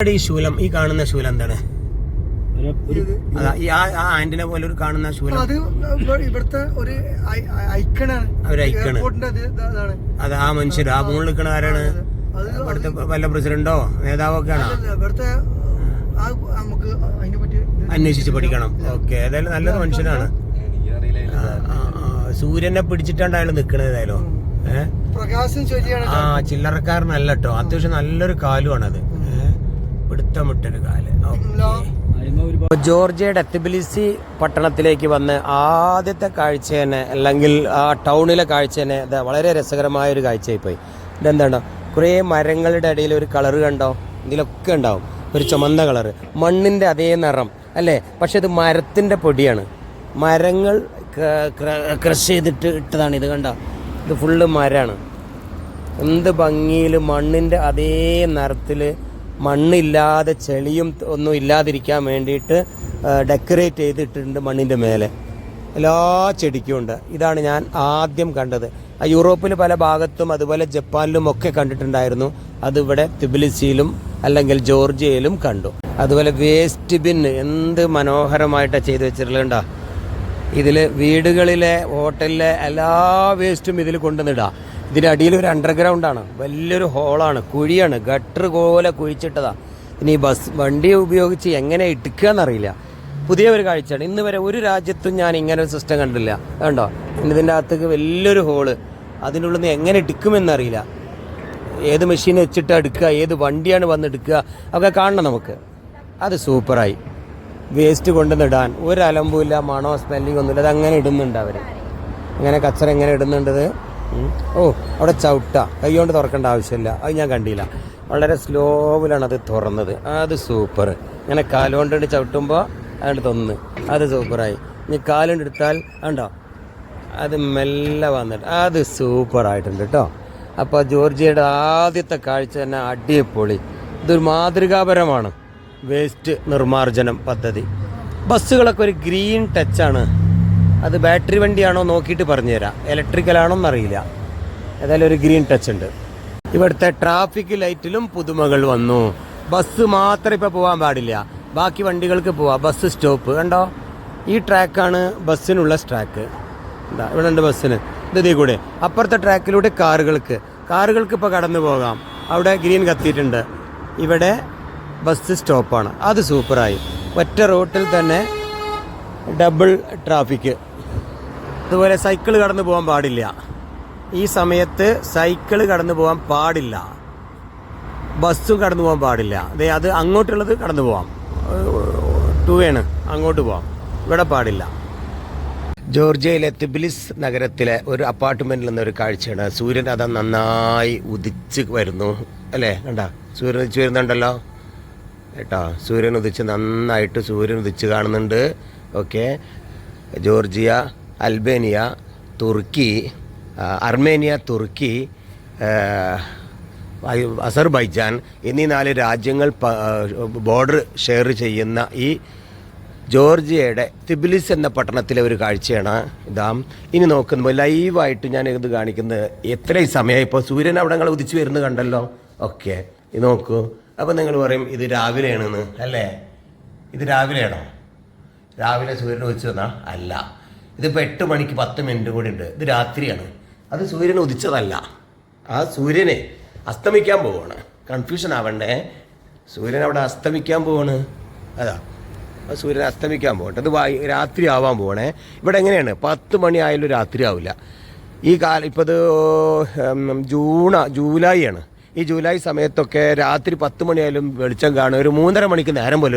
ഇവിടെ ഈ ശൂലം. ഈ കാണുന്ന ശൂലം എന്താണ്? ആ ആ ആന്റിനെ പോലെ ഒരു കാണുന്ന ശൂലം. അത് ഇവിടുത്തെ ഒരു ഐക്കണാണ്. അത് ആ മനുഷ്യർ ആ മുകളിൽ നിൽക്കുന്ന ആരാണ്? അവിടുത്തെ ഇവിടുത്തെ വല്ല പ്രസിഡന്റോ നേതാവോ ഒക്കെ ആണോ ഇവിടുത്തെ നമുക്ക് അന്വേഷിച്ച് പഠിക്കണം. ഓക്കെ ഏതായാലും നല്ലൊരു മനുഷ്യനാണ്. സൂര്യനെ പിടിച്ചിട്ടാണ് അയാൾ നിൽക്കണത് ഏതായാലും. ഏഹ് ആ ചില്ലറക്കാരനല്ല കേട്ടോ അത്യാവശ്യം നല്ലൊരു കാലുമാണത് ഏഹ് പിടുത്തമിട്ടൊരു കാൽ. ജോർജിയയുടെ തിബിലിസി പട്ടണത്തിലേക്ക് വന്ന് ആദ്യത്തെ കാഴ്ച തന്നെ അല്ലെങ്കിൽ ആ ടൗണിലെ കാഴ്ച തന്നെ വളരെ രസകരമായ ഒരു കാഴ്ചയായി പോയി ഇതെന്താണ്ടോ കുറേ മരങ്ങളുടെ ഇടയിൽ ഒരു കളർ കണ്ടോ? ഇതിലൊക്കെ ഉണ്ടാവും. ഒരു ചുമന്ന കളറ് മണ്ണിന്റെ അതേ നിറം അല്ലേ? പക്ഷെ ഇത് മരത്തിന്റെ പൊടിയാണ്. മരങ്ങൾ ക്രഷ് ചെയ്തിട്ട് ഇട്ടതാണ് ഇത് കണ്ട? ഇത് ഫുള്ള് മരമാണ്. എന്ത് ഭംഗിയിൽ മണ്ണിന്റെ അതേ നിറത്തിൽ മണ്ണില്ലാതെ ചെളിയും ഒന്നും ഇല്ലാതിരിക്കാൻ വേണ്ടിയിട്ട് ഡെക്കറേറ്റ് ചെയ്തിട്ടുണ്ട് മണ്ണിന്റെ മേലെ. എല്ലാ ചെടിക്കും ഉണ്ട്. ഇതാണ് ഞാൻ ആദ്യം കണ്ടത്. യൂറോപ്പിൽ പല ഭാഗത്തും അതുപോലെ ജപ്പാനിലും ഒക്കെ കണ്ടിട്ടുണ്ടായിരുന്നു. അതിവിടെ തിബിലിസിയിലും അല്ലെങ്കിൽ ജോർജിയയിലും കണ്ടു. അതുപോലെ വേസ്റ്റ് ബിൻ എന്ത് മനോഹരമായിട്ടാണ് ചെയ്തു വെച്ചിട്ടുള്ളത് ഇതിൽ വീടുകളിലെ ഹോട്ടലിലെ എല്ലാ വേസ്റ്റും ഇതിൽ കൊണ്ടുവന്നിടാം. ഇതിന്റെ അടിയിൽ ഒരു അണ്ടർഗ്രൗണ്ട് ആണ്. വലിയൊരു ഹോളാണ് കുഴിയാണ്. ഗട്ടർ പോലെ കുഴിച്ചിട്ടതാ. ഇനി ബസ് വണ്ടി ഉപയോഗിച്ച് എങ്ങനെ ഇടുക്കുക എന്നറിയില്ല പുതിയ ഒരു കാഴ്ചയാണ്. ഇന്ന് വരെ ഒരു രാജ്യത്തും ഞാൻ ഇങ്ങനെ ഒരു സിസ്റ്റം കണ്ടില്ല കണ്ടോ? ഇതിന്റെ അകത്തേക്ക് വലിയൊരു ഹോൾ അതിനുള്ളിൽ നിന്ന് എങ്ങനെ ഇടുക്കുമെന്നറിയില്ല. ഏത് മെഷീൻ വെച്ചിട്ട് എടുക്കുക ഏത് വണ്ടിയാണ് വന്ന് എടുക്കുക ഒക്കെ കാണണം നമുക്ക്. അത് സൂപ്പറായി വേസ്റ്റ് കൊണ്ടുവന്നിടാൻ ഒരു അലമ്പുമില്ല മണോ സ്മെല്ലിംഗ് ഒന്നുമില്ല. അത് അങ്ങനെ ഇടുന്നുണ്ട് അവർ അങ്ങനെ കച്ചറ എങ്ങനെ ഇടുന്നുണ്ടത്. ഓ അവിടെ ചവിട്ട. കൈകൊണ്ട് തുറക്കേണ്ട ആവശ്യമില്ല. അത് ഞാൻ കണ്ടില്ല. വളരെ സ്ലോവിലാണ് അത് തുറന്നത്. അത് സൂപ്പർ. ഇങ്ങനെ കാലുകൊണ്ട് ചവിട്ടുമ്പോൾ അതുകൊണ്ട് തൊന്ന്. അത് സൂപ്പറായി. ഇനി കാലുകൊണ്ട് എടുത്താൽ ഉണ്ടോ അത് മെല്ലെ വന്നിട്ട് അത് സൂപ്പറായിട്ടുണ്ട് കേട്ടോ അപ്പോൾ ജോർജിയയുടെ ആദ്യത്തെ കാഴ്ച തന്നെ അടിപൊളി. ഇതൊരു മാതൃകാപരമാണ്. വേസ്റ്റ് നിർമ്മാർജനം പദ്ധതി. ബസ്സുകളൊക്കെ ഒരു ഗ്രീൻ ടച്ചാണ്. അത് ബാറ്ററി വണ്ടിയാണോ നോക്കിയിട്ട് പറഞ്ഞുതരാം. ഇലക്ട്രിക്കലാണോ എന്നറിയില്ല ഏതായാലും ഒരു ഗ്രീൻ ടച്ച് ഉണ്ട്. ഇവിടുത്തെ ട്രാഫിക് ലൈറ്റിലും പുതുമകൾ വന്നു. ബസ് മാത്രം ഇപ്പോൾ പോകാൻ പാടില്ല. ബാക്കി വണ്ടികൾക്ക് പോവാം. ബസ് സ്റ്റോപ്പ് കണ്ടോ? ഈ ട്രാക്കാണ് ബസ്സിനുള്ള ട്രാക്ക് എന്താ ഇവിടെ ഉണ്ട് ബസ്സിന്. ഇത് ഇതേ കൂടെ. അപ്പുറത്തെ ട്രാക്കിലൂടെ കാറുകൾക്ക്. കാറുകൾക്ക് ഇപ്പോൾ കടന്നു പോകാം. അവിടെ ഗ്രീൻ കത്തിയിട്ടുണ്ട്. ഇവിടെ ബസ് സ്റ്റോപ്പാണ് അത് സൂപ്പറായി ഒറ്റ റോട്ടിൽ തന്നെ ഡബിൾ ട്രാഫിക്. അതുപോലെ സൈക്കിൾ കടന്നു പോകാൻ പാടില്ല. ഈ സമയത്ത് സൈക്കിൾ കടന്നു പോകാൻ പാടില്ല. ബസ്സും കടന്നു പോകാൻ പാടില്ല. ദേ അത് അങ്ങോട്ടുള്ളത് കടന്നു പോകാം ടു വേണ് അങ്ങോട്ട് പോകാം ഇവിടെ പാടില്ല. ജോർജിയയിലെ തിബിലിസ് നഗരത്തിലെ ഒരു അപ്പാർട്ട്മെന്റിൽ ഒരു കാഴ്ചയാണ്. സൂര്യൻ അത് നന്നായി ഉദിച്ച് വരുന്നു. അല്ലേ? കണ്ട? സൂര്യൻ ഉദിച്ച് വരുന്നുണ്ടല്ലോ. കേട്ടോ സൂര്യൻ ഉദിച്ച് നന്നായിട്ട് സൂര്യൻ ഉദിച്ച് കാണുന്നുണ്ട്. ഓക്കെ. ജോർജിയ അൽബേനിയ തുർക്കി അർമേനിയ തുർക്കി അസർബൈജാൻ എന്നീ നാല് രാജ്യങ്ങൾ ബോർഡർ ഷെയർ ചെയ്യുന്ന ഈ ജോർജിയയുടെ തിബിലിസ് എന്ന പട്ടണത്തിലെ ഒരു കാഴ്ചയാണ് ഇതാ. ഇനി നോക്കുമ്പോൾ ലൈവായിട്ട് ഞാൻ ഇത് കാണിക്കുന്നത് എത്രയും സമയം ഇപ്പോൾ സൂര്യൻ അവിടെ നിങ്ങൾ ഉദിച്ചു വരുന്നത് കണ്ടല്ലോ. ഓക്കെ. ഇത് നോക്കൂ. അപ്പോൾ നിങ്ങൾ പറയും ഇത് രാവിലെയാണെന്ന് അല്ലേ? ഇത് രാവിലെയാണോ? രാവിലെ സൂര്യൻ ഉദിച്ചു വന്നാ അല്ല. ഇതിപ്പോൾ എട്ട് മണിക്ക് പത്ത് മിനിറ്റ് കൂടി ഉണ്ട്. ഇത് രാത്രിയാണ്. അത് സൂര്യൻ ഉദിച്ചതല്ല. ആ സൂര്യനെ അസ്തമിക്കാൻ പോവാണ്. കൺഫ്യൂഷൻ ആവണ്ടേ? സൂര്യൻ അവിടെ അസ്തമിക്കാൻ പോവാണ്. അതാ. ആ സൂര്യൻ അസ്തമിക്കാൻ പോകട്ടെ അത് വൈ രാത്രി ആവാൻ പോകണേ ഇവിടെ എങ്ങനെയാണ്? പത്ത് മണി ആയാലും രാത്രി ആവില്ല. ഈ കാല ഇപ്പോൾ ഇത് ജൂണ ജൂലൈ ആണ്. ഈ ജൂലൈ സമയത്തൊക്കെ രാത്രി പത്ത് മണിയായാലും വെളിച്ചം കാണും. ഒരു മൂന്നര മണിക്ക് നേരം പോലെ